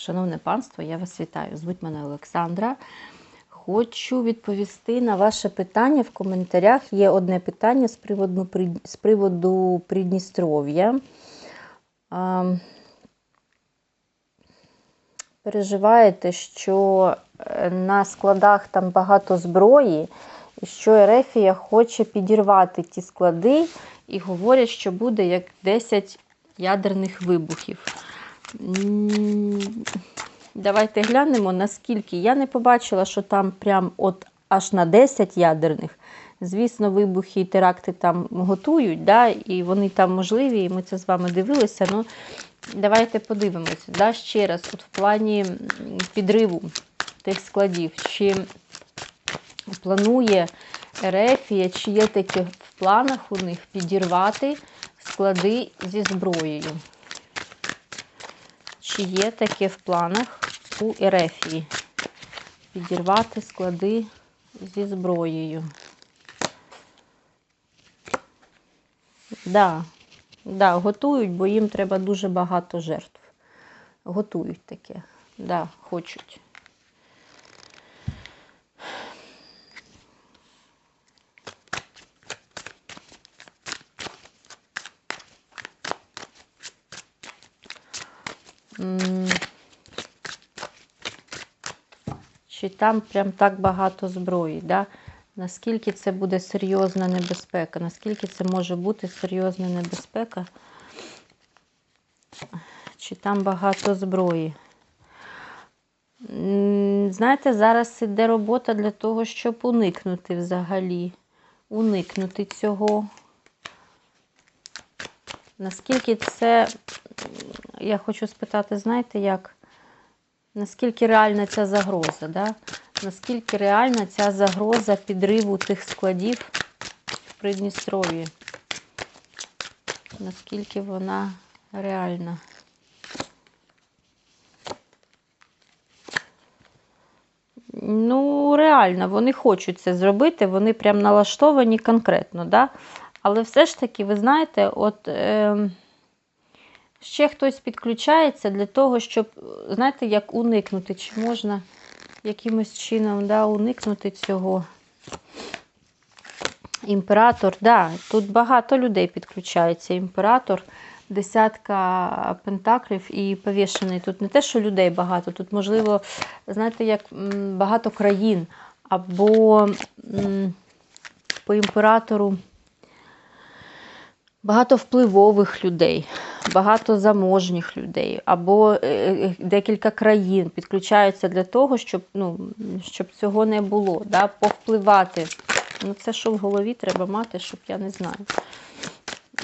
Шановне панство, я вас вітаю. Звуть мене Олександра. Хочу відповісти на ваше питання в коментарях. Є одне питання з приводу, з приводу Придністров'я. Переживаєте, що е, на складах там багато зброї, і що Ерефія хоче підірвати ті склади, і говорять, що буде як 10 ядерних вибухів. Давайте глянемо, наскільки. Я не побачила, що там прям от аж на 10 ядерних. Звісно, вибухи і теракти там готують, да, і вони там можливі, і ми це з вами дивилися. Ну, давайте подивимося. Да, ще раз, от в плані підриву тих складів, чи планує Ерефія, чи є таке в планах у них підірвати склади зі зброєю. Чи є таке в планах у Ерефії підірвати склади зі зброєю? Да, да, готують, бо їм треба дуже багато жертв. Готують таке. Да, хочуть. Чи там прям так багато зброї, да? Наскільки це буде серйозна небезпека? Наскільки це може бути серйозна небезпека? Чи там багато зброї? Знаєте, зараз іде робота для того, щоб уникнути взагалі. Уникнути цього. Наскільки це, я хочу спитати, знаєте, як? Наскільки реальна ця загроза? Да? Наскільки реальна ця загроза підриву тих складів в Придністров'ї? Наскільки вона реальна? Ну, реально, вони хочуть це зробити, вони прям налаштовані конкретно, да? Але все ж таки, ви знаєте, от е, ще хтось підключається для того, щоб, знаєте, як уникнути, чи можна якимось чином да, уникнути цього. Імператор, да, тут багато людей підключається. Імператор, десятка пентаклів і повішений. Тут не те, що людей багато, тут, можливо, знаєте, як багато країн, або по імператору багато впливових людей, багато заможніх людей, або е, е, декілька країн підключаються для того, щоб, ну, щоб цього не було, да, повпливати. Ну, це що в голові треба мати, щоб я не знаю.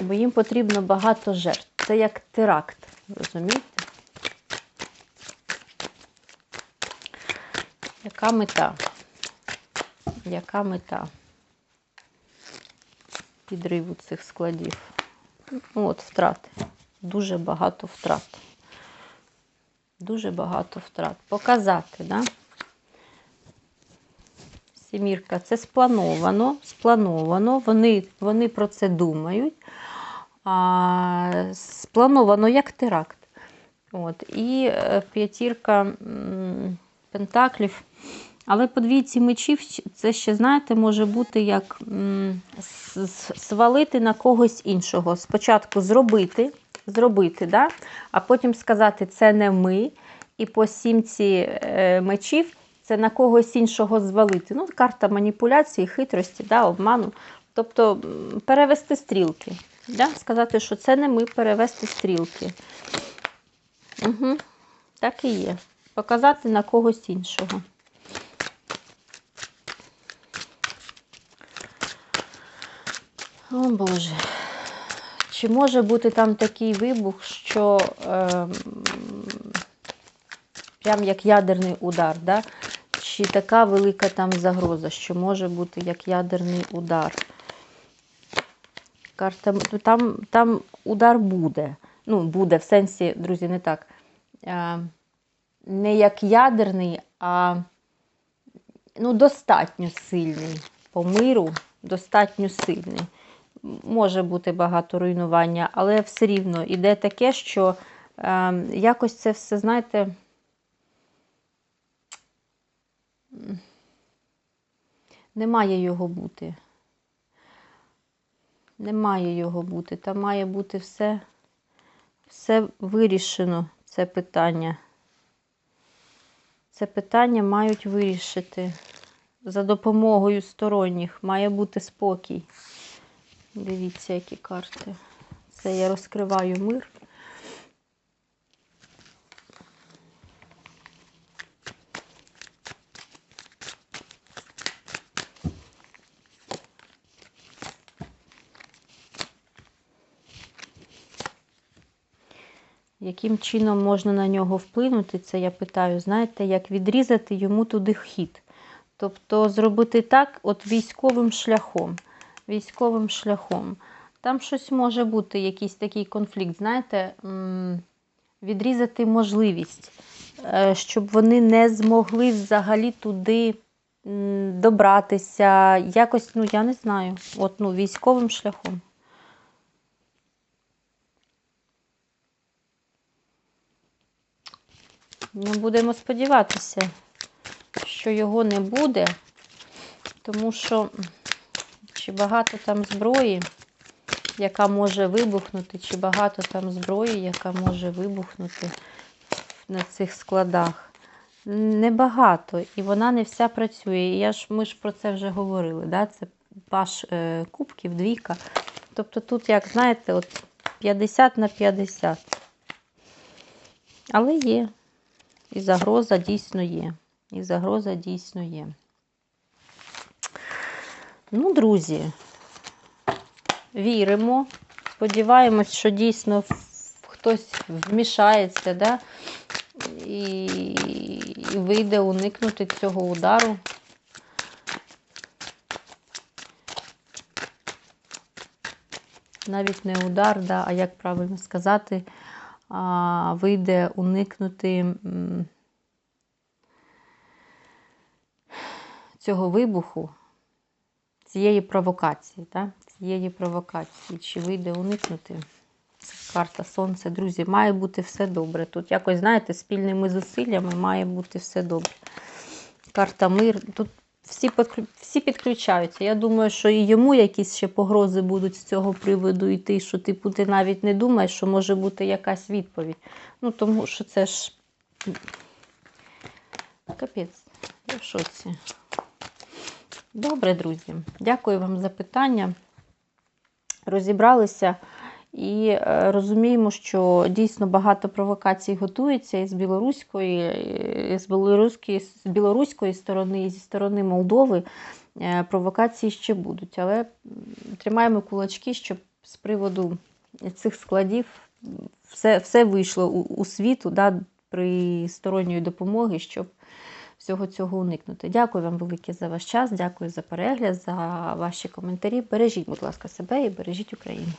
Бо їм потрібно багато жертв. Це як теракт, розумієте? Яка мета? Яка мета підриву цих складів? Ну, от втрати. Дуже багато втрат. Дуже багато втрат. Показати, да? Сімірка, це сплановано, сплановано, вони, вони про це думають. А, сплановано як теракт. От. І е, п'ятірка пентаклів. Але по двійці мечів це ще, знаєте, може бути як свалити на когось іншого. Спочатку зробити, зробити, да? а потім сказати, це не ми. І по сімці е, мечів це на когось іншого звалити. Ну, карта маніпуляції, хитрості, да, обману. Тобто перевести стрілки. Да? Сказати, що це не ми, перевести стрілки. Угу. Так і є. Показати на когось іншого. О Боже. Чи може бути там такий вибух, що ем, прям як ядерний удар, да? чи така велика там загроза, що може бути як ядерний удар? Карта, ну, там, там удар буде. Ну, буде в сенсі, друзі, не так. Е, не як ядерний, а ну, достатньо сильний. По миру достатньо сильний. Може бути багато руйнування, але все рівно іде таке, що е, якось це все, знаєте, не має його бути. Не має його бути. Там має бути все, все вирішено, це питання. Це питання мають вирішити за допомогою сторонніх. Має бути спокій. Дивіться, які карти. Це я розкриваю мир. Яким чином можна на нього вплинути, це я питаю, знаєте, як відрізати йому туди вхід. Тобто зробити так, от військовим шляхом. Військовим шляхом. Там щось може бути, якийсь такий конфлікт, знаєте, відрізати можливість, е, щоб вони не змогли взагалі туди добратися. Якось, ну я не знаю, от ну, військовим шляхом. Ну, будемо сподіватися, що його не буде, тому що чи багато там зброї, яка може вибухнути, чи багато там зброї, яка може вибухнути на цих складах. Небагато, і вона не вся працює. Я ж, ми ж про це вже говорили. Да? Це паш е, кубків, двійка. Тобто тут, як знаєте, от 50 на 50. Але є. І загроза дійсно є. І загроза дійсно є. Ну, друзі, віримо. Сподіваємось, що дійсно хтось вмішається, да? і, і вийде уникнути цього удару. Навіть не удар, да, а як правильно сказати, а, вийде уникнути цього вибуху, цієї провокації, так? цієї провокації. Чи вийде уникнути? Карта Сонце, друзі, має бути все добре. Тут якось, знаєте, спільними зусиллями має бути все добре. Карта мир. Тут всі, всі підключаються. Я думаю, що і йому якісь ще погрози будуть з цього приводу йти, що типу ти навіть не думаєш, що може бути якась відповідь. Ну, тому що це ж капець, я в шоці. Добре, друзі. Дякую вам за питання. Розібралися і е, розуміємо, що дійсно багато провокацій готується і з білоруської, і білоруської, з білоруської сторони, і зі сторони Молдови. Е, Провокації ще будуть. Але тримаємо кулачки, щоб з приводу цих складів все, все вийшло у, у світу да, при сторонньої допомоги, щоб всього цього уникнути. Дякую вам велике за ваш час, дякую за перегляд, за ваші коментарі. Бережіть, будь ласка, себе і бережіть Україну.